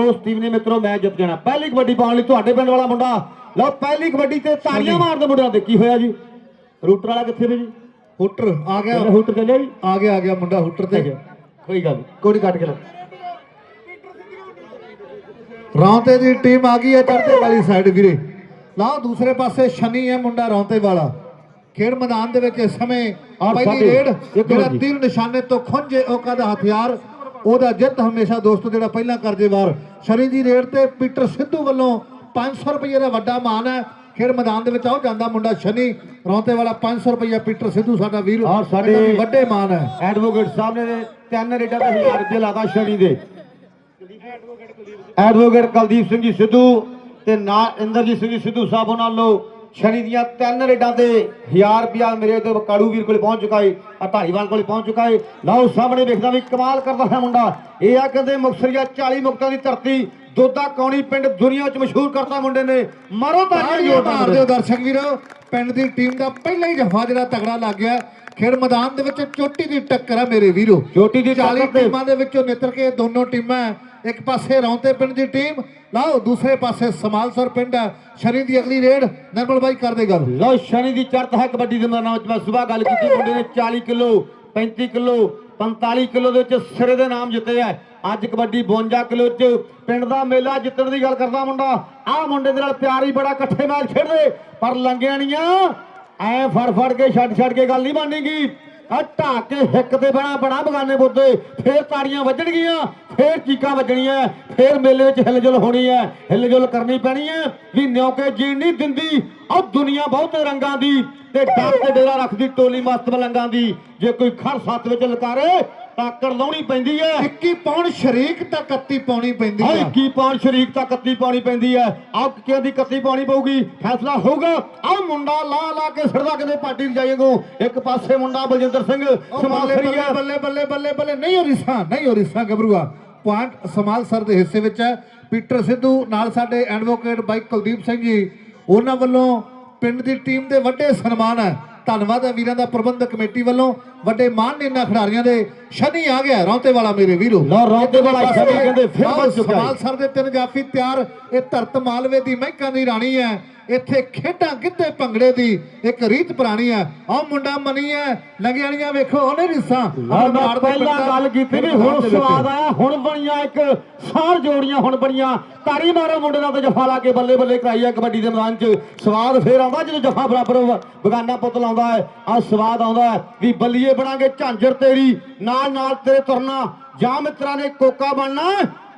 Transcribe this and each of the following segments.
ਉਸ ਟੀਮ ਨੇ ਮਿੱਤਰੋ ਮੈਚ ਜਿੱਤ ਜਾਣਾ। ਪਹਿਲੀ ਕਬੱਡੀ ਪਾਉਣ ਲਈ ਤੁਹਾਡੇ ਪਿੰਡ ਵਾਲਾ ਮੁੰਡਾ। ਲਓ ਪਹਿਲੀ ਕਬੱਡੀ ਤੇ ਤਾੜੀਆਂ ਮਾਰਦੇ ਮੁੰਡਿਆਂ ਦੇ ਕੀ ਹੋਇਆ ਜੀ। ਰੂਟਰ ਵਾਲਾ ਕਿੱਥੇ ਵੇ ਜੀ? ਹੁੱਟਰ ਆ ਗਿਆ। ਹੂਟਰ ਚੱਲਿਆ ਜੀ? ਆ ਗਿਆ ਆ ਗਿਆ ਮੁੰਡਾ ਹੁੱਟਰ ਤੇ। ਕੋਈ ਗੱਲ ਕੋੜੀ ਕੱਟ ਕੇ ਲਓ ਰੌਂਤੇ ਦੀ ਟੀਮ ਆ ਗਈ ਹੈ ਚੜ੍ਹਦੇ ਵਾਲੀ ਸਾਈਡ ਵੀਰੇ। ਲਓ ਦੂਸਰੇ ਪਾਸੇ ਸ਼ਨੀ ਹੈ ਮੁੰਡਾ ਰੌਂਤੇ ਵਾਲਾ। ਖੇਡ ਮੈਦਾਨ ਦੇ ਵਿੱਚ ਇਸ ਸਮੇਂ ਪਹਿਲੀ ਰੇਡ ਜਿਹੜਾ। ਤੀਰ ਨਿਸ਼ਾਨੇ ਤੋਂ ਖੁੰਝੇ ਉਹ ਕਦਾ ਹਥਿਆਰ ਉਹਦਾ ਜਿੱਤ ਹਮੇਸ਼ਾ ਦੋਸਤੋ ਜਿਹੜਾ ਪਹਿਲਾਂ ਕਰਜੇ ਵਾਰ। ਸ਼ਨੀ ਦੀ ਰੇਡ ਤੇ ਪੀਟਰ ਸਿੱਧੂ ਵੱਲੋਂ 500 ਰੁਪਏ ਦਾ ਵੱਡਾ ਮਾਨ ਹੈ। ਖੇਡ ਮੈਦਾਨ ਦੇ ਵਿੱਚ ਆਉ ਜਾਂਦਾ ਮੁੰਡਾ ਸ਼ਨੀ। ਰੌਂਤੇ ਵਾਲਾ 500 ਰੁਪਏ ਪੀਟਰ ਸਿੱਧੂ ਸਾਡਾ ਵੀਰ। ਆਹ ਸਾਡੇ- ਵੱਡੇ ਮਾਨ ਹੈ। ਐਡਵੋਕੇਟ ਸਾਹਿਬ ਨੇ ਤਿੰਨ ਰੇਟਾਂ ਦਾ 1000 ਰੁਪਏ ਲਾਤਾ ਸ਼ਨੀ ਦੇ। ਐਡਵੋਕੇਟ ਕੁਲਦੀਪ ਸਿੰਘ ਜੀ ਸਿੱਧੂ ਤੇ ਨਾ ਇੰਦਰਜੀਤ ਸਿੰਘ ਜੀ ਸਿੱਧੂ ਸਾਹਿਬ ਉਹਨਾਂ ਵੱਲੋਂ ਸ਼ਨੀ ਦੀਆਂ ਤਿੰਨ ਰੇਟਾਂ ਤੇ 1000 ਰੁਪਿਆ ਮੇਰੇ ਤੇ ਕਾਲੂ ਵੀਰ ਕੋਲੇ ਪਹੁੰਚ ਚੁੱਕਾ ਏ ਆ ਢਾਲੀਵਾਲ ਕੋਲੇ ਪਹੁੰਚ ਚੁੱਕਾ ਏ। ਲਓ ਸਾਹਮਣੇ ਵੇਖਦਾ ਵੀ ਕਮਾਲ ਕਰਦਾ ਹੈ ਮੁੰਡਾ। ਇਹ ਆ ਕਹਿੰਦੇ ਮੁਕਤਸਰੀਆ 40 ਮੁਕਤਾਂ ਦੀ ਧਰਤੀ ਦੋਦਾ ਕੌਣੀ ਪਿੰਡ ਦੁਨੀਆ 'ਚ ਮਸ਼ਹੂਰ ਕਰਤਾ ਮੁੰਡੇ ਨੇ। ਮਾਰੋ ਤਾੜੀਆਂ ਜੋਰ ਮਾਰ ਦਿਓ ਦਰਸ਼ਕ ਵੀਰੋ। ਪਿੰਡ ਦੀ ਟੀਮ ਦਾ ਪਹਿਲਾ ਹੀ ਜਫਾ ਜਿਹੜਾ ਤਗੜਾ ਲੱਗ ਗਿਆ। ਖੇਡ ਮੈਦਾਨ ਦੇ ਵਿੱਚ ਚੋਟੀ ਦੀ ਟੱਕਰ ਆ ਮੇਰੇ ਵੀਰੋ। ਚੋਟੀ ਦੀ 40 ਟੱਕਰ ਤੇ- ਟੀਮਾਂ ਦੇ ਵਿੱਚੋਂ ਨਿੱਤਰ ਕੇ ਦੋਨੋਂ ਟੀਮਾਂ ਇੱਕ ਪਾਸੇ ਰੌਂਤੇ ਪਿੰਡ ਦੀ ਟੀਮ, ਲਾਓ ਦੂਸਰੇ ਪਾਸੇ ਸਮਾਲਸਰ ਪਿੰਡ ਹੈ। ਸ਼ਨੀ ਦੀ ਅਗਲੀ ਰੇਡ ਨਰਮਲ ਬਾਈ ਕਰ ਗੱਲ ਲਓ ਸ਼ਨੀ ਦੀ ਚੜ੍ਹਤ ਹੈ ਕਬੱਡੀ ਦੇ ਮੈਦਾਨ ਵਿੱਚ। ਮੈਂ ਸਵੇਰ ਗੱਲ ਕੀਤੀ, ਮੁੰਡੇ ਨੇ 40 ਕਿਲੋ 35 ਕਿਲੋ 45 ਕਿਲੋ ਦੇ ਵਿੱਚ ਸਿਰੇ ਦੇ ਨਾਮ ਜਿੱਤੇ ਆ। ਅੱਜ ਕਬੱਡੀ 52 ਕਿਲੋ ਚ ਪਿੰਡ ਦਾ ਮੇਲਾ ਜਿੱਤਣ ਦੀ ਗੱਲ ਕਰਦਾ ਮੁੰਡਾ। ਆਹ ਮੁੰਡੇ ਦੇ ਨਾਲ ਪਿਆਰ ਹੀ ਬੜਾ, ਇਕੱਠੇ ਮੈਚ ਖੇਡਦੇ। ਪਰ ਲੰਗਿਆਣੀਆਂ ਐ ਫੜ ਫੜ ਕੇ ਛੱਡ ਛੱਡ ਕੇ ਗੱਲ ਨਹੀਂ ਬਣਨੀਗੀ ਆ ਢਾ ਕੇ ਹਿੱਕ ਤੇ ਬਣਾ ਬਣਾ ਬਗਾਨੇ ਬੁੱਧੇ ਫੇਰ ਤਾੜੀਆਂ ਵੱਜਣਗੀਆਂ ਫੇਰ ਚੀਕਾਂ ਵੱਜਣੀਆਂ, ਫੇਰ ਮੇਲੇ ਵਿੱਚ ਹਿਲਜੁਲ ਹੋਣੀ ਹੈ, ਹਿਲਜੁਲ ਕਰਨੀ ਪੈਣੀ ਹੈ, ਵੀ ਨਿਉਕੇ ਜੀਣ ਨਹੀਂ ਦਿੰਦੀ ਆ ਦੁਨੀਆ ਬਹੁਤੇ ਰੰਗਾਂ ਦੀ, ਤੇ ਡਰ ਤੇ ਡੇਰਾ ਰੱਖਦੀ ਟੋਲੀ ਮਸਤ ਮਲੰਗਾਂ ਦੀ, ਜੇ ਕੋਈ ਖਰ ਸੱਤ ਵਿੱਚ ਲਕਾਰੇ ਤਾਕੜ ਲਾਉਣੀ ਪੈਂਦੀ ਹੈ। 21 ਪੌਣ ਸ਼ਰੀਕ ਤਾਂ 31 ਪਾਉਣੀ ਪੈਂਦੀ ਆ ਕੀ ਪਾਉਣ ਸ਼ਰੀਕ ਤਾਂ ਕੱਤੀ ਪਾਉਣੀ ਪੈਂਦੀ ਹੈ। ਆਹ ਕਿਹਦੀ ਦੀ ਕੱਤੀ ਪਾਉਣੀ ਪਊਗੀ? ਫੈਸਲਾ ਹੋਊਗਾ। ਆਹ ਮੁੰਡਾ ਲਾ ਲਾ ਕੇ ਸਿਰਦਾ ਕਿਤੇ ਪਾਰਟੀ ਜਾਏਗੋ। ਇੱਕ ਪਾਸੇ ਮੁੰਡਾ ਬਲਜਿੰਦਰ ਸਿੰਘ ਬੱਲੇ ਹੈ। ਬੱਲੇ ਬੱਲੇ ਬੱਲੇ ਬੱਲੇ ਨਹੀਂ ਹੋ ਰਿਸਾ ਨਹੀਂ ਹੋ ਰਿਸਾ ਗੱਭਰੂਆ। ਪੁਆਇੰਟ ਸਮਾਲ ਸਰ ਦੇ ਹਿੱਸੇ ਵਿੱਚ ਹੈ। ਪੀਟਰ ਸਿੱਧੂ ਨਾਲ ਸਾਡੇ ਐਡਵੋਕੇਟ ਬਾਈ ਕੁਲਦੀਪ ਸਿੰਘ ਜੀ। ਉਹਨਾਂ ਵੱਲੋਂ ਪਿੰਡ ਦੀ ਟੀਮ ਦੇ ਵੱਡੇ ਸਨਮਾਨ ਹੈ। ਧੰਨਵਾਦ ਹੈ ਵੀਰਾਂ ਦਾ ਪ੍ਰਬੰਧਕ ਕਮੇਟੀ ਵੱਲੋਂ। ਵੱਡੇ ਮਾਨ ਨੇ ਇਹਨਾਂ ਖਿਡਾਰੀਆਂ ਦੇ ਸ਼ਨੀ ਆ ਗਿਆ ਰੌਂਤੇ ਵਾਲਾ ਮੇਰੇ ਵੀਰੋ। ਲਓ ਰੌਂਤੇ ਵਾਲਾ ਸ਼ਨੀ ਕਹਿੰਦੇ ਫਿਰ ਬਣ ਚੁੱਕਾ ਹੈ। ਸਮਾਲ ਸਰ ਦੇ ਤਿੰਨ ਜਾਫੀ ਤਿਆਰ ਇਹ ਧਰਤ ਮਾਲਵੇ ਦੀ ਮਹਿਕਾਂ ਦੀ ਰਾਣੀ ਹੈ। ਇੱਥੇ ਖੇਡਾਂ ਗਿੱਧੇ ਭੰਗੜੇ ਦੀ ਇੱਕ ਰੀਤ ਪੁਰਾਣੀ ਹੈ। ਆਹ ਮੁੰਡਾ ਮਨੀ ਹੈ ਲੰਗਿਆਣੀਆਂ ਵੇਖੋ ਉਹਨੇ ਰੀਸਾਂ ਪਹਿਲਾਂ ਗੱਲ ਕੀਤੀ ਵੀ ਹੁਣ ਸਵਾਦ ਆਇਆ ਹੁਣ ਬਣੀਆਂ ਇੱਕ ਸਾਰ ਜੋੜੀਆਂ ਹੁਣ ਬਣੀਆਂ ਤਾੜੀ ਮਾਰੋ ਮੁੰਡੇ ਨਾਲ ਤੇ ਜਫਾ ਲਾ ਕੇ ਬੱਲੇ ਬੱਲੇ ਕਰਾਈ ਆ ਕਬੱਡੀ ਦੇ ਮੈਦਾਨ 'ਚ। ਸਵਾਦ ਫੇਰ ਆਉਂਦਾ ਜਦੋਂ ਜਫਾ ਬਰਾਬਰ ਬਗਾਨਾ ਪੁੱਤ ਲਾਉਂਦਾ ਹੈ ਆ ਸਵਾਦ ਆਉਂਦਾ ਵੀ ਬੱਲੀਏ ਬਣਾਂਗੇ ਝਾਂਜਰ ਤੇਰੀ ਨਾਲ ਨਾਲ ਤੇਰੇ ਤੁਰਨਾ। ਜਾਂ ਮਿੱਤਰਾਂ ਨੇ ਕੋਕਾ ਬਣਨਾ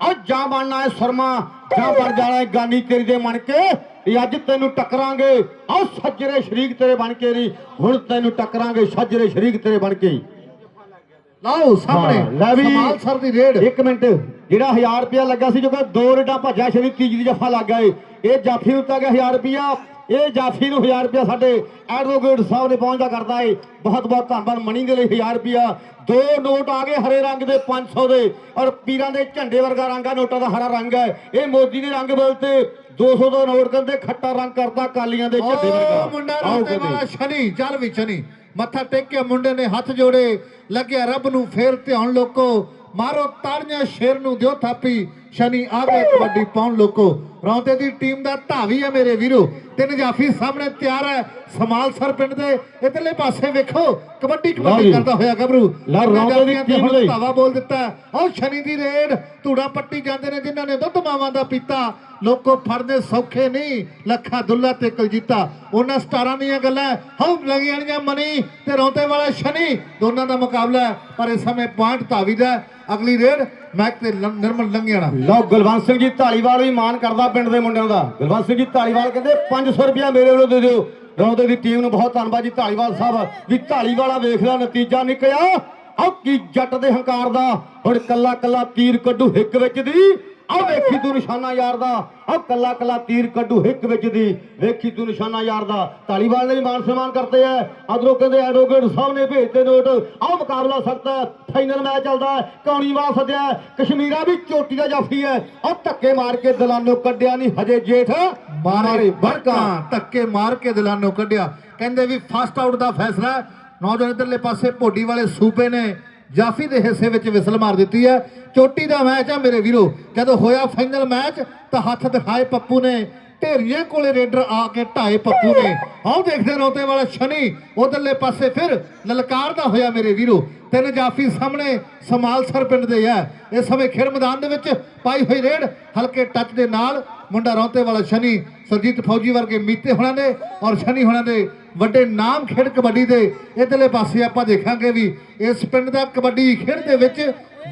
ਆ ਜਾਂ ਬਣਨਾ ਹੈ ਸਰਮਾ ਜਾਂ ਬਣ ਜਾਣਾ ਹੈ ਗਾਨੀ ਤੇਰੀ ਦੇ ਮਣ ਕੇ। ਵੀ ਅੱਜ ਤੈਨੂੰ ਟੱਕਰਾਂਗੇ। ਆ ਸੱਜਰੇ ਸ਼ਰੀਕ ਤੇਰੇ ਬਣ ਕੇ ਨਹੀਂ ਹੁਣ ਤੈਨੂੰ ਟੱਕਰਾਂਗੇ ਸੱਜਰੇ ਸ਼ਰੀਕ ਤੇਰੇ ਬਣ ਕੇ ਲਾਓ ਸਾਹਮਣੇ ਲੈ ਵੀ ਸਮਾਲ ਸਰ ਦੀ ਰੇਡ। ਇੱਕ ਮਿੰਟ ਜਿਹੜਾ 1000 ਰੁਪਿਆ ਲੱਗਾ ਸੀ ਜੋ ਕਿ ਦੋ ਰੇਡਾਂ ਭੱਜਿਆ ਸ਼ਰੀ ਤੀਜੀ ਦੀ ਜਫਾ ਲੱਗ ਗਏ। ਇਹ ਜਾਫੀ ਨੂੰ ਤਾਂ ਗਿਆ 1000 ਰੁਪਿਆ ਇਹ ਜਾਫੀ ਨੂੰ 1000 ਰੁਪਿਆ ਸਾਡੇ ਐਡਵੋਕੇਟ ਸਾਹਿਬ ਨੇ ਪਹੁੰਚਦਾ ਕਰਦਾ ਏ। ਬਹੁਤ ਬਹੁਤ ਧੰਨਵਾਦ ਮਣੀ ਦੇ ਲਈ 1000 ਰੁਪਿਆ ਦੋ ਨੋਟ ਆ ਗਏ ਹਰੇ ਰੰਗ ਦੇ 500 ਦੇ ਔਰ ਪੀਰਾਂ ਦੇ ਝੰਡੇ ਵਰਗਾ ਰੰਗ ਆ ਨੋਟਾਂ ਦਾ ਹਰਾ ਰੰਗ ਹੈ ਇਹ ਮੋਦੀ ਨੇ ਰੰਗ ਬਦਲਤੇ 200 ਦਾ ਨੋਟ ਕਹਿੰਦੇ ਖੱਟਾ ਰੰਗ ਕਰਤਾ ਕਾਲੀਆਂ ਦੇ ਝੰਡੇ ਵਰਗਾ। ਮੁੰਡਾ ਕਹਿੰਦੇ। ਵਾਲਾ ਸ਼ਨੀ ਚੱਲ ਵੀ ਸ਼ਨੀ। ਮੱਥਾ ਟੇਕਿਆ ਮੁੰਡੇ ਨੇ ਹੱਥ ਜੋੜੇ ਲੱਗਿਆ ਰੱਬ ਨੂੰ ਫੇਰ ਧਿਆਨ ਲੋਕੋ। ਮਾਰੋ ਤਾੜੀਆਂ ਸ਼ੇਰ ਨੂੰ ਦਿਓ ਥਾਪੀ। ਸ਼ਨੀ ਆ ਗਏ ਕਬੱਡੀ ਪਾਉਣ ਲੋਕੋ ਰੌਂਤੇ ਦੀ ਟੀਮ ਦਾ ਧਾਵੀ ਹੈ ਮੇਰੇ ਵੀਰੋ ਤਿੰਨ ਜਾਫੀ ਸਾਹਮਣੇ ਤਿਆਰ ਹੈ ਸਮਾਲ ਸਰ ਪਿੰਡ ਦੇ ਇਧਰਲੇ ਪਾਸੇ ਵੇਖੋ ਕਬੱਡੀ ਕਬੱਡੀ। ਕਰਦਾ ਹੋਇਆ ਗੱਭਰੂ ਰੌਂਤੇ ਦੀ ਟੀਮ। ਧਾਵਾ ਬੋਲ ਦਿੱਤਾ ਉਹ ਸ਼ਨੀ ਦੀ ਰੇਡ ਧੂੜਾ ਪੱਟੀ ਜਾਂਦੇ ਨੇ ਜਿਨ੍ਹਾਂ ਨੇ ਦੁੱਧ ਮਾਵਾਂ ਦਾ ਪੀਤਾ ਲੋਕੋ ਫੜਨੇ ਸੌਖੇ ਨਹੀਂ ਲੱਖਾ ਦੁੱਲਾ ਤੇ ਕਲਜੀਤਾ ਉਹਨਾਂ ਸਟਾਰਾਂ ਦੀਆਂ ਗੱਲਾਂ ਹਉ ਲੱਗੀਆਂ ਮਨੀ ਤੇ ਰੌਂਤੇ ਵਾਲਾ ਸ਼ਨੀ ਦੋਨਾਂ ਦਾ ਮੁਕਾਬਲਾ। ਪਰ ਇਸ ਸਮੇਂ ਪੁਆਇੰਟ ਧਾਵੀ ਦਾ। ਅਗਲੀ ਰੇਡ ਮੈਕ ਤੇ ਨਿਰਮਲ ਲੰਗਿਆਣਾ ਲਓ, ਗੁਲਵੰਤ ਸਿੰਘ ਜੀ ਢਾਲੀਵਾਲ ਵੀ ਮਾਨ ਕਰਦਾ ਪਿੰਡ ਦੇ ਮੁੰਡਿਆਂ ਦਾ। ਗੁਲਵੰਤ ਸਿੰਘ ਜੀ ਢਾਲੀਵਾਲ ਕਹਿੰਦੇ 500 ਰੁਪਇਆ ਮੇਰੇ ਵੱਲੋਂ ਦੇ ਦਿਓ। ਰੌਂਦੇ ਦੀ ਟੀਮ ਨੂੰ ਬਹੁਤ ਧੰਨਵਾਦ ਜੀ ਢਾਲੀਵਾਲ ਸਾਹਿਬ। ਵੀ ਢਾਲੀਵਾਲਾ ਵੇਖ ਲਿਆ ਨਤੀਜਾ ਨਿਕਲਿਆ। ਆਹ ਜੱਟ ਦੇ ਹੰਕਾਰ ਦਾ। ਹੁਣ ਕੱਲਾ ਕੱਲਾ ਤੀਰ ਕੱਢੂ ਹਿੱਕ ਵਿੱਚ ਦੀ। ਆਹ ਵੇਖੀ ਤੂੰ ਨਿਸ਼ਾਨਾ ਯਾਰ ਦਾ। ਆਹ ਕੱਲਾ ਕੱਲਾ ਤੀਰ ਕੱਢੂ ਹਿੱਕ ਵਿੱਚ ਦੀ। ਵੇਖੀ ਤੂੰ ਨਿਸ਼ਾਨਾ ਯਾਰ ਦਾ। ਢਾਲੀਵਾਲ ਨੇ ਮਾਨ ਸਨਮਾਨ ਕਰਤੇ ਐ। ਅਦਰੋਂ ਕਹਿੰਦੇ ਐਡਵੋਕੇਟ ਸਾਹਿਬ ਨੇ ਭੇਜਤੇ ਨੋਟ ਆਹ ਮੁਕਾਬਲਾ ਸਖਤ ਫਾਈਨਲ ਮੈਚ ਚੱਲਦਾ ਕੌਣੀਵਾਲ ਸੱਦਿਆ ਕਸ਼ਮੀਰਾ ਵੀ ਚੋਟੀ ਦਾ ਜਾਫੀ ਹੈ ਆਹ ਧੱਕੇ ਮਾਰ ਕੇ ਦਲਾਨੋਂ ਕੱਢਿਆ ਨਹੀਂ ਹਜੇ ਜੇਠ। ਮਾਰੇ ਵਰਕਾਂ। ਧੱਕੇ ਮਾਰ ਕੇ ਦਿਲਾਨੋਂ ਕੱਢਿਆ। ਕਹਿੰਦੇ ਵੀ ਫਸਟ ਆਊਟ ਦਾ ਫੈਸਲਾ। ਨੌਜਵਾਨ ਇਧਰਲੇ ਪਾਸੇ ਭੋਡੀ ਵਾਲੇ ਸੂਬੇ ਨੇ। ਜਾਫੀ ਦੇ ਹਿੱਸੇ ਵਿੱਚ ਵਿਸਲ ਮਾਰ ਦਿੱਤੀ ਹੈ। ਚੋਟੀ ਦਾ ਮੈਚ ਆ ਮੇਰੇ ਵੀਰੋ। ਜਦੋਂ ਹੋਇਆ ਫਾਈਨਲ ਮੈਚ, ਤਾਂ ਹੱਥ ਦਿਖਾਏ ਪੱਪੂ ਨੇ। ਢੇਰੀਆਂ ਕੋਲੇ ਰੇਡਰ ਆ ਕੇ ਢਾਏ ਪੱਪੂ ਨੇ। ਆਓ ਦੇਖਦੇ ਰੋਤੇ ਵਾਲਾ ਸ਼ਨੀ। ਉਧਰਲੇ ਪਾਸੇ ਫਿਰ ਲਲਕਾਰਦਾ ਹੋਇਆ ਮੇਰੇ ਵੀਰੋ। ਤਿੰਨ ਜਾਫੀ ਸਾਹਮਣੇ, ਸਮਾਲਸਰ ਪਿੰਡ ਦੇ ਆ। ਇਸ ਸਮੇਂ ਖੇਡ ਮੈਦਾਨ ਦੇ ਵਿੱਚ ਪਾਈ ਹੋਈ ਰੇਡ, ਹਲਕੇ ਟੱਚ ਦੇ ਨਾਲ। ਮੁੰਡਾ ਰੌਂਤੇ ਵਾਲਾ ਸ਼ਨੀ, ਸਰਜੀਤ ਫੌਜੀ ਵਰਗੇ ਮੀਤੇ ਹੋਣਾ ਨੇ ਔਰ ਸ਼ਨੀ ਹੋਣਾ ਦੇ ਵੱਡੇ ਨਾਮ ਖੇਡ ਕਬੱਡੀ ਦੇ। ਇਧਰਲੇ ਪਾਸੇ ਆਪਾਂ ਦੇਖਾਂਗੇ ਵੀ ਇਸ ਪਿੰਡ ਦਾ ਕਬੱਡੀ ਖੇਡ ਦੇ ਵਿੱਚ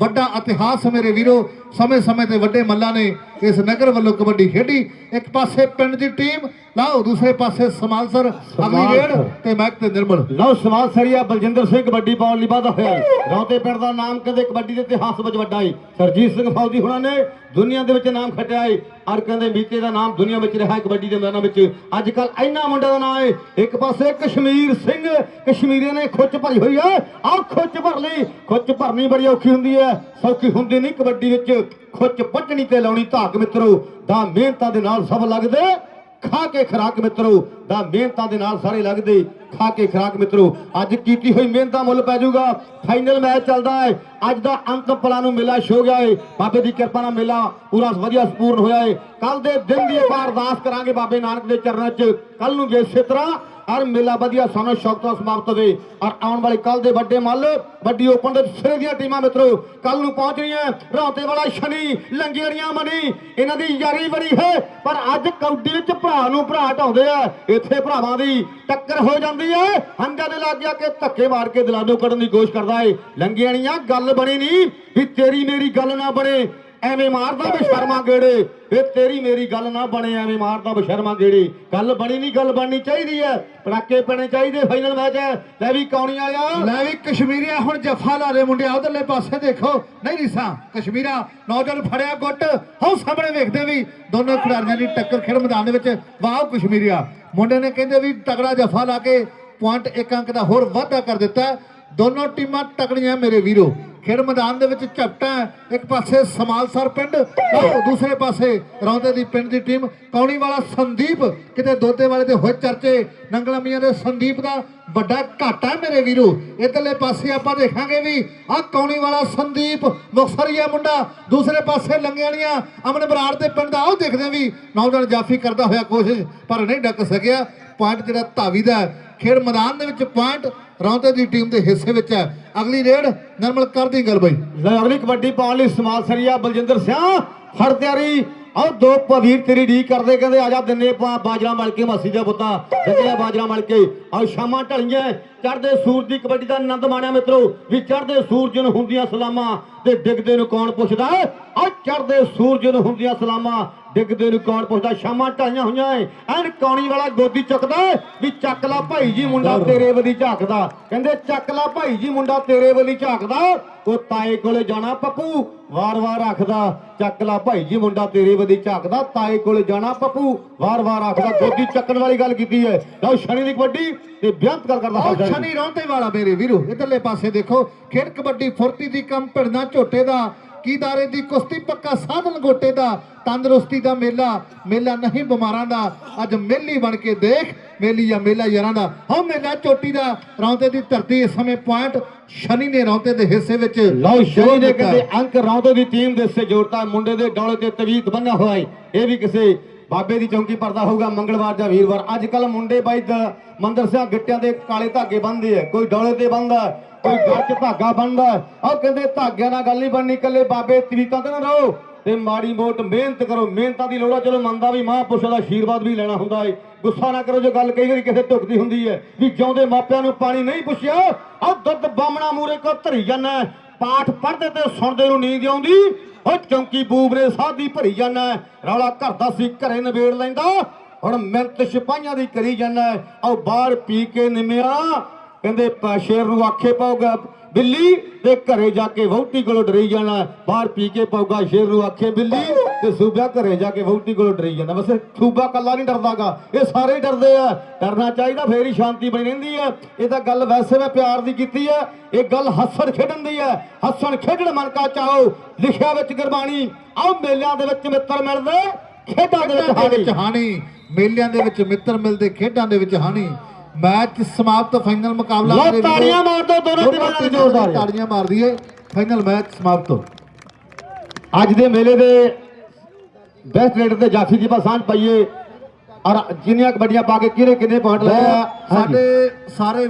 ਵੱਡਾ ਇਤਿਹਾਸ, ਮੇਰੇ ਵੀਰੋ, ਸਮੇਂ-ਸਮੇਂ ਤੇ ਵੱਡੇ ਮੱਲਾਂ ਨੇ ਇਸ ਨਗਰ ਵੱਲੋਂ ਕਬੱਡੀ ਖੇਡੀ? ਇੱਕ ਪਾਸੇ ਪਿੰਡ ਦੀ ਟੀਮ ਲਾਓ ਦੂਸਰੇ ਪਾਸੇ ਸਮਾਲਸਰ ਅਗਲੀ ਰੇਡ ਤੇ ਮੈਕ ਤੇ ਨਿਰਮਲ। ਲਓ ਸਮਾਲ ਸਰੀਆ ਬਲਜਿੰਦਰ ਸਿੰਘ ਕਬੱਡੀ ਪਾਉਣ ਲਈ ਵਾਧਾ ਹੋਇਆ। ਰੌਤੇ ਪਿੰਡ ਦਾ ਨਾਮ ਕਹਿੰਦੇ ਕਬੱਡੀ ਦੇ ਇਤਿਹਾਸ ਵਿੱਚ ਵੱਡਾ ਹੈ ਸਰਜੀਤ ਸਿੰਘ ਫੌਜੀ ਹੁਣਾਂ ਨੇ ਦੁਨੀਆ ਦੇ ਵਿੱਚ ਨਾਮ ਖੱਟਿਆ ਹੈ ਔਰ ਕਹਿੰਦੇ ਮੀਤੇ ਦਾ ਨਾਮ ਦੁਨੀਆ ਵਿੱਚ ਰਿਹਾ ਕਬੱਡੀ ਦੇ ਮੈਦਾਨਾਂ ਵਿੱਚ। ਅੱਜ ਕੱਲ ਇੰਨਾ ਮੁੰਡਾ ਦਾ ਨਾਮ ਹੈ ਇੱਕ ਪਾਸੇ ਕਸ਼ਮੀਰ ਸਿੰਘ ਕਸ਼ਮੀਰੀਆਂ ਨੇ ਖੁੱਚ ਭਰੀ ਹੋਈ ਹੈ ਆਹ ਖੁੱਚ ਭਰ ਲਈ। ਖੁੱਚ ਭਰਨੀ ਬੜੀ ਔਖੀ ਹੁੰਦੀ ਹੈ ਸੌਖੀ ਹੁੰਦੀ ਨਹੀਂ ਕਬੱਡੀ ਵਿੱਚ। ਖੁੱਚ ਪੱਟਣੀ ਤੇ ਲਾਉਣੀ ਧਾਕ ਮਿੱਤਰੋ, ਦਾ ਮਿਹਨਤਾਂ ਦੇ ਨਾਲ ਸਭ ਲੱਗਦੇ, ਖਾ ਕੇ ਖਰਾਕ ਮਿੱਤਰੋ, ਦਾ ਮਿਹਨਤਾਂ ਦੇ ਨਾਲ ਸਾਰੇ ਲੱਗਦੇ, ਖਾ ਕੇ ਖਰਾਕ ਮਿੱਤਰੋ। ਅੱਜ ਕੀਤੀ ਹੋਈ ਮਿਹਨਤ ਦਾ ਮੁੱਲ ਪੈ ਜਾਊਗਾ। ਫਾਈਨਲ ਮੈਚ ਚੱਲਦਾ ਹੈ। ਅੱਜ ਦਾ ਅੰਤ ਪਲਾਂ ਨੂੰ ਮੇਲਾ ਛੋ ਗਿਆ ਹੈ ਬਾਬੇ ਦੀ ਕਿਰਪਾ ਨਾਲ ਮੇਲਾ ਪੂਰਾ ਵਧੀਆ ਸੰਪੂਰਨ ਹੋਇਆ ਹੈ ਕੱਲ ਦੇ ਦਿਨ ਦੀ ਆਪਾਂ ਅਰਦਾਸ ਕਰਾਂਗੇ ਬਾਬੇ ਨਾਨਕ ਦੇ ਚਰਨਾਂ 'ਚ। ਕੱਲ ਨੂੰ ਜੇ ਇਸੇ ਤਰ੍ਹਾਂ ਹਰ ਮੇਲਾ ਵਧੀਆ, ਸਾਨੂੰ ਸ਼ੌਕ ਤੋਂ ਸਮਾਪਤ ਹੋਵੇ। ਔਰ ਆਉਣ ਵਾਲੇ ਕੱਲ ਦੇ ਵੱਡੇ ਮੱਲ, ਵੱਡੀ ਓਪਨ ਦੇ ਸਿਰੇ ਦੀਆਂ ਟੀਮਾਂ ਮਿੱਤਰੋ ਕੱਲ ਨੂੰ ਪਹੁੰਚ ਰਹੀਆਂ ਰੌਤੇ ਵਾਲਾ ਸ਼ਨੀ ਲੰਗੇੜੀਆਂ ਮਨੀ, ਇਹਨਾਂ ਦੀ ਯਾਰੀ ਬੜੀ ਹੈ। ਪਰ ਅੱਜ ਕੌਡੀ ਵਿੱਚ ਭਰਾ ਨੂੰ ਭਰਾ ਢਾਉਂਦੇ ਆ। ਇੱਥੇ ਭਰਾਵਾਂ ਦੀ ਟੱਕਰ ਹੋ ਜਾਂਦੀ ਹੈ। ਹੰਗਾ ਦੇ ਲੱਗ ਗਿਆ ਕਿ ਧੱਕੇ ਮਾਰ ਕੇ ਦਿਲਾਨੋਂ ਕੱਢਣ ਦੀ ਕੋਸ਼ਿਸ਼ ਕਰਦਾ ਏ। ਲੰਗੇੜੀਆਂ ਗੱਲ ਬਣੀ ਨਹੀਂ ਵੀ ਤੇਰੀ ਮੇਰੀ ਗੱਲ ਨਾ ਬਣੇ। ਐਵੇਂ ਮਾਰਦਾ ਬਸ਼ਰਮਾ ਗੇੜੇ। ਇਹ ਤੇਰੀ ਮੇਰੀ ਗੱਲ ਨਾ ਬਣੇ, ਐਵੇਂ ਮਾਰਦਾ ਬਸ਼ਰਮਾ ਗੇੜੇ। ਗੱਲ ਬਣੀ ਨਹੀਂ, ਗੱਲ ਬਣਨੀ ਚਾਹੀਦੀ ਹੈ ਪੜਾਕੇ ਪੈਣੇ ਚਾਹੀਦੇ ਫਾਈਨਲ ਮੈਚ ਹੈ ਲੈ ਵੀ ਕੌਣੀ ਵਾਲਿਆ। ਲੈ ਵੀ ਕਸ਼ਮੀਰੀਆ, ਹੁਣ ਜਫਾ ਲਾ ਦੇ ਮੁੰਡਿਆ, ਉਧਰਲੇ ਪਾਸੇ ਦੇਖੋ। ਨਹੀਂ ਰੀਸਾ, ਕਸ਼ਮੀਰਾ, ਨੌਜਵਾਨ ਫੜਿਆ ਗੁੱਟ। ਹੋ ਸਾਹਮਣੇ ਵੇਖਦੇ ਵੀ ਦੋਨੋਂ ਖਿਡਾਰੀਆਂ ਦੀ ਟੱਕਰ ਖੇਡ ਮੈਦਾਨ ਦੇ ਵਿੱਚ। ਵਾਹ ਕਸ਼ਮੀਰੀਆ। ਮੁੰਡੇ ਨੇ ਕਹਿੰਦੇ ਵੀ ਤਗੜਾ ਜੱਫਾ ਲਾ ਕੇ ਪੁਆਇੰਟ ਇੱਕ ਅੰਕ ਦਾ ਹੋਰ ਵਾਧਾ ਕਰ ਦਿੱਤਾ। ਦੋਨੋਂ ਟੀਮਾਂ ਤਕੜੀਆਂ ਮੇਰੇ ਵੀਰੋ। ਖੇਡ ਮੈਦਾਨ ਦੇ ਵਿੱਚ ਝਪਟਾ ਇੱਕ ਪਾਸੇ ਸਮਾਲਸਰ ਪਿੰਡ ਦੂਸਰੇ ਪਾਸੇ ਰੌਂਦੇ ਦੀ ਪਿੰਡ ਦੀ ਟੀਮ। ਕੌਣੀ ਵਾਲਾ ਸੰਦੀਪ ਕਿਤੇ ਦੋਤੇ ਵਾਲੇ ਦੇ ਹੋਏ ਚਰਚੇ। ਨੰਗਲਾ ਮੀਆਂ ਦੇ ਸੰਦੀਪ ਦਾ ਵੱਡਾ ਘਾਟਾ ਮੇਰੇ ਵੀਰੋ। ਇਧਰਲੇ ਪਾਸੇ ਆਪਾਂ ਦੇਖਾਂਗੇ ਵੀ ਆਹ ਕੌਣੀ ਵਾਲਾ ਸੰਦੀਪ, ਮੁਖਸਰੀਆ ਮੁੰਡਾ। ਦੂਸਰੇ ਪਾਸੇ ਲੰਗਿਆਣੀਆਂ ਅਮਨ ਬਰਾੜ ਦੇ ਪਿੰਡ ਦਾ। ਆਹ ਦੇਖਦੇ ਵੀ ਨੌਜਵਾਨ ਜਾਫੀ ਕਰਦਾ ਹੋਇਆ ਕੋਸ਼ਿਸ਼, ਪਰ ਨਹੀਂ ਡੱਕ ਸਕਿਆ। ਪੁਆਇੰਟ ਜਿਹੜਾ ਧਾਵੀ ਦਾ ਖੇਡ ਮੈਦਾਨ ਦੇ ਵਿੱਚ ਪੁਆਇੰਟ ਰੌਂਦੇ ਦੀ ਟੀਮ ਦੇ ਹਿੱਸੇ ਵਿੱਚ ਹੈ। ਅਗਲੀ ਰੇਡ ਨਰਮਲ ਕਰਦੀ ਗੱਲ ਬਈ। ਲੈ, ਅਗਲੀ ਕਬੱਡੀ ਪਾਉਣ ਲਈ ਸਮਾਲ ਸਰੀਆ ਬਲਜਿੰਦਰ ਸਿੰਘ ਹਰ ਤਿਆਰੀ ਆਹ ਦੋ ਪਵੀਰ ਤੇਰੀ ਢੀ ਕਰਦੇ, ਕਹਿੰਦੇ ਆ ਜਾ ਦਿਨੇ ਬਾਜਰਾ ਮਲ ਕੇ ਮਾਸੀ ਦਾ ਪੁੱਤਾਂ ਦਿੱਤੇ ਬਾਜਰਾ ਮਲ ਕੇ ਆਹ ਸ਼ਾਮਾਂ ਢਲੀਆਂ ਚੜਦੇ ਸੂਰਜ ਦੀ ਕਬੱਡੀ ਦਾ ਆਨੰਦ ਮਾਣਿਆ ਮਿੱਤਰੋ ਵੀ ਚੜਦੇ ਸੂਰਜ ਨੂੰ ਹੁੰਦੀਆਂ ਸਲਾਮਾਂ ਤੇ ਡਿੱਗਦੇ ਨੂੰ ਕੌਣ ਪੁੱਛਦਾ? ਆਹ ਚੜਦੇ ਸੂਰਜ ਨੂੰ ਹੁੰਦੀਆਂ ਸਲਾਮਾਂ ਡਿੱਗਦੇ ਨੂੰ ਕੌਣ ਪੁੱਛਦਾ? ਸ਼ਾਮਾਂ ਢਾਈਆਂ ਹੋਈਆਂ ਐ ਐਨ ਕੌਣੀ ਵਾਲਾ ਗੋਦੀ ਚੱਕਦਾ ਵੀ ਚੱਕ ਲਾ ਭਾਈ ਜੀ ਮੁੰਡਾ ਤੇਰੇ ਵੱਲੀ ਝਾਕਦਾ। ਕਹਿੰਦੇ ਚੱਕ ਲਾ ਭਾਈ ਜੀ ਮੁੰਡਾ ਤੇਰੇ ਵੱਲੀ ਝਾਕਦਾ। ਉਹ ਤਾਏ ਕੋਲੇ ਜਾਣਾ ਪੱਪੂ ਵਾਰ-ਵਾਰ ਆਖਦਾ ਚੱਕ ਲਾ ਭਾਈ ਜੀ ਮੁੰਡਾ ਤੇਰੇ ਵੱਲੀ ਝਾਕਦਾ। ਤਾਏ ਕੋਲੇ ਜਾਣਾ ਪੱਪੂ ਵਾਰ-ਵਾਰ ਆਖਦਾ। ਗੋਦੀ ਚੱਕਣ ਵਾਲੀ ਗੱਲ ਕੀਤੀ ਹੈ ਲਓ ਸ਼ਨੀ ਦੀ ਕਬੱਡੀ ਤੇ ਬਿਆੰਤ ਕਰ ਕਰਦਾ ਸ਼ਨੀ ਰੌਂਤੇ ਵਾਲਾ ਮੇਰੇ ਵੀਰੋ। ਇਧਰਲੇ ਪਾਸੇ ਦੇਖੋ ਖੇਡ ਕਬੱਡੀ ਫੁਰਤੀ ਦੀ ਕੰਮ ਭਿੜਨਾ ਝੋਟੇ ਦਾ ਕੀ ਦਾਰੇ ਦੀ ਕੁਸ਼ਤੀ ਪੱਕਾ ਸਾਧਨ ਗੋਟੇ ਦਾ ਤੰਦਰੁਸਤੀ ਦਾ ਮੇਲਾ ਮੇਲਾ ਨਹੀਂ ਬਿਮਾਰਾਂ ਦਾ। ਅੱਜ ਮੇਲੀ ਬਣ ਕੇ ਦੇਖ ਮੇਲੀ ਜਾਂ ਮੇਲਾ ਯਾਰਾਂ ਦਾ। ਹਾਂ ਮੇਲਾ ਚੋਟੀ ਦਾ ਰੌਂਤੇ ਦੀ ਧਰਤੀ ਇਸ ਸਮੇਂ ਪੁਆਇੰਟ ਸ਼ਨੀ ਨੇ ਰੌਂਤੇ ਦੇ ਹਿੱਸੇ ਵਿੱਚ ਲਓ ਸ਼ਨੀ ਦਿੱਤਾ। ਕਹਿੰਦੇ ਅੰਕ ਰੌਂਦੇ ਦੀ ਟੀਮ ਦੇ ਸੇ ਜੋੜਤਾ ਮੁੰਡੇ ਦੇ ਡੌਲੇ ਤੇ ਤਵੀਤ ਬੰਨਿਆ ਹੋਇਆ ਇਹ ਵੀ ਕਿਸੇ ਬਾਬੇ ਦੀ ਚੌਂਕੀ ਪਰਦਾ ਹੋਊਗਾ ਮੰਗਲਵਾਰ ਜਾਂ ਵੀਰਵਾਰ। ਅੱਜ ਕੱਲ ਮੁੰਡੇ ਬਾਈ ਮੰਦਰ ਸਿਆ ਗਿੱਟਿਆਂ ਦੇ ਕਾਲੇ ਧਾਗੇ ਬੰਨਦੇ ਆ। ਕੋਈ ਡੌਲੇ ਤੇ ਬੰਨਦਾ, ਕੋਈ ਗੱਜ 'ਚ ਧਾਗਾ ਬੰਨਦਾ। ਹੈ। ਕਹਿੰਦੇ ਧਾਗਿਆਂ ਨਾਲ ਗੱਲ ਨਹੀਂ ਬਣਨੀ ਕੱਲੇ ਬਾਬੇ ਤਵੀਤਾਂ ਤੇ ਨਾ ਰਹੋ। ਤੇ ਮਾੜੀ ਮੋਟ ਮਿਹਨਤ ਕਰੋ, ਮਿਹਨਤਾਂ ਦੀ ਲੋੜ ਆ। ਚਲੋ ਮੰਨਦਾ ਵੀ ਮਹਾਂਪੁਰਸ਼ਾਂ ਦਾ ਆਸ਼ੀਰਵਾਦ ਵੀ ਲੈਣਾ ਹੁੰਦਾ ਏ। ਗੁੱਸਾ ਨਾ ਕਰੋ ਜੋ ਗੱਲ ਕਈ ਵਾਰੀ ਕਿਸੇ ਢੁਕਦੀ ਹੁੰਦੀ ਹੈ ਵੀ ਜਿਉਂਦੇ ਮਾਪਿਆਂ ਨੂੰ ਪਾਣੀ ਨਹੀਂ ਪੁੱਛਿਆ, ਆਹ ਦੁੱਧ ਬਾਮਣਾ ਮੂਰੇ ਕੋ ਧਰੀ ਜਾਂਦਾ ਪਾਠ ਪੜ੍ਹਦੇ ਤੇ ਸੁਣਦੇ ਨੂੰ ਨੀਂਦ ਆਉਂਦੀ। ਉਹ ਚੌਂਕੀ ਬੂਬਰੇ ਸਾਦੀ ਭਰੀ ਜਾਂਦਾ ਰੌਲਾ ਘਰ ਦਾ ਸੀ, ਘਰੇ ਨਵੇੜ ਲੈਂਦਾ। ਹੁਣ ਮਿੰਤ ਸਿਪਾਹੀਆਂ ਦੀ ਕਰੀ ਜਾਂਦਾ ਆਹ ਬਾਹਰ ਪੀ ਕੇ ਨਿਮਿਆ। ਕਹਿੰਦੇ ਸ਼ੇਰ ਨੂੰ ਆਖੇ ਪਾਉਗਾ ਬਿੱਲੀ ਤੇ ਘਰੇ ਜਾ ਕੇ ਵਹੁਟੀ ਕੋਲੋਂ ਡਰੀ ਜਾਣਾ ਬਾਹਰ ਪੀ ਕੇ ਪਾਉਗਾ ਸ਼ੇਰ ਨੂੰ ਆਖੇ ਬਿੱਲੀ ਤੇ ਸੂਬਾ ਘਰੇ ਜਾ ਕੇ ਵਹੁਟੀ ਕੋਲੋਂ ਡਰੀ ਜਾਂਦਾ। ਬਸ ਸੂਬਾ ਕੱਲਾ ਨਹੀਂ ਡਰਦਾਗਾ ਇਹ ਸਾਰੇ ਡਰਦੇ ਆ। ਡਰਨਾ ਚਾਹੀਦਾ ਫੇਰ ਹੀ ਸ਼ਾਂਤੀ ਬਣੀ ਰਹਿੰਦੀ ਆ। ਇਹ ਤਾਂ ਗੱਲ ਵੈਸੇ ਮੈਂ ਪਿਆਰ ਦੀ ਕੀਤੀ ਆ ਇਹ ਗੱਲ ਹੱਸਣ ਖੇਡਣ ਦੀ ਆ। ਹੱਸਣ ਖੇਡਣ ਮਨ ਕਾ ਚਾਹੋ ਲਿਖਿਆ ਵਿੱਚ ਗੁਰਬਾਣੀ ਆਹ ਮੇਲਿਆਂ ਦੇ ਵਿੱਚ ਮਿੱਤਰ ਮਿਲਦੇ ਖੇਡਾਂ ਦੇ ਵਿੱਚ ਹਾਣੀ ਮੇਲਿਆਂ ਦੇ ਵਿੱਚ ਮਿੱਤਰ ਮਿਲਦੇ ਖੇਡਾਂ ਦੇ ਵਿੱਚ ਹਾਣੀ। ਮੈਚ ਸਮਾਪਤ ਫਾਈਨਲ ਮੁਕਾਬਲਾ ਵੀਰੋ। ਤਾੜੀਆਂ ਮਾਰ ਦਿਓ ਦੋਨੋਂ ਟੀਮਾਂ ਟੀਮਾਂ ਜ਼ੋਰਦਾਰ ਤਾੜੀਆਂ ਮਾਰ ਦਈਏ ਫਾਈਨਲ ਮੈਚ ਸਮਾਪਤ ਅੱਜ ਦੇ ਮੇਲੇ ਦੇ ਬੈਸਟ ਰੇਡਰ ਤੇ ਜਾਫੀ ਦੀ ਸਾਂਝ ਪਾਈਏ ਔਰ ਜਿੰਨੀਆਂ ਕਬੱਡੀਆਂ ਪਾ ਕੇ ਕਿਹਨੇ ਕਿੰਨੇ ਪੁਆਇੰਟ ਲਏ। ਸਾਡੇ ਸਾਰੇ